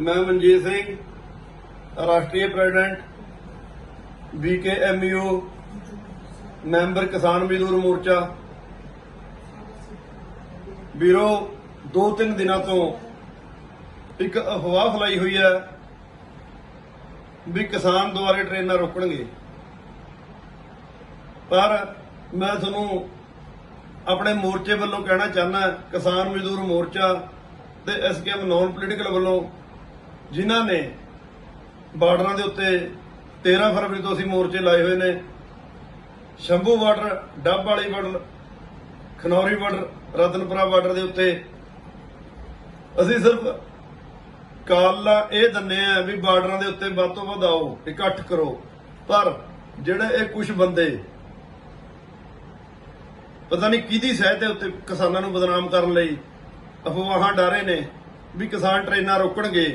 ਮੈਂ ਮਨਜੀਤ ਸਿੰਘ, ਰਾਸ਼ਟਰੀ president ਬੀਕੇਐਮਯੂ member ਕਿਸਾਨ ਮਜ਼ਦੂਰ ਮੋਰਚਾ। ਵੀਰੋ ਦੋ ਤਿੰਨ ਦਿਨਾਂ ਤੋਂ ਇੱਕ ਅਫਵਾਹ ਫੈਲਾਈ ਹੋਈ ਹੈ ਵੀ ਕਿਸਾਨ ਦੁਆਰੇ ਟ੍ਰੇਨਾਂ ਰੋਕਣਗੇ। ਪਰ ਮੈਂ ਤੁਹਾਨੂੰ ਆਪਣੇ ਮੋਰਚੇ ਵੱਲੋਂ ਕਹਿਣਾ ਚਾਹਨਾ ਕਿਸਾਨ ਮਜ਼ਦੂਰ ਮੋਰਚਾ ਤੇ ਐਸਕੇਐਮ ਨਾਨ ਪੋਲੀਟੀਕਲ ਵੱਲੋਂ ਜਿਨ੍ਹਾਂ ਨੇ ਬਾਰਡਰਾਂ ਦੇ ਉੱਤੇ 13 ਫਰਵਰੀ ਤੋਂ ਅਸੀਂ ਮੋਰਚੇ ਲਾਏ ਹੋਏ ਨੇ। Shambhu border, Dabwali border, Khanauri border, Ratanpura border ਦੇ ਉੱਤੇ ਅਸੀਂ ਸਿਰਫ ਕਾਲਾ ਇਹ ਦੰਨੇ ਆ ਵੀ ਬਾਰਡਰਾਂ ਦੇ ਉੱਤੇ ਵੱਧ ਤੋਂ ਵੱਧ ਆਓ, ਇਕੱਠ ਕਰੋ। ਪਰ ਜਿਹੜੇ ਇਹ ਕੁਝ ਬੰਦੇ ਪਤਾ ਨਹੀਂ ਕਿਹਦੀ ਸਹਾਇਤਾ ਉੱਤੇ ਕਿਸਾਨਾਂ ਨੂੰ ਬਦਨਾਮ ਕਰਨ ਲਈ, ਅਫਵਾਹਾਂ ਡਾਰੇ ਨੇ ਵੀ ਕਿਸਾਨ ਟ੍ਰੇਨਾਂ ਰੋਕਣਗੇ।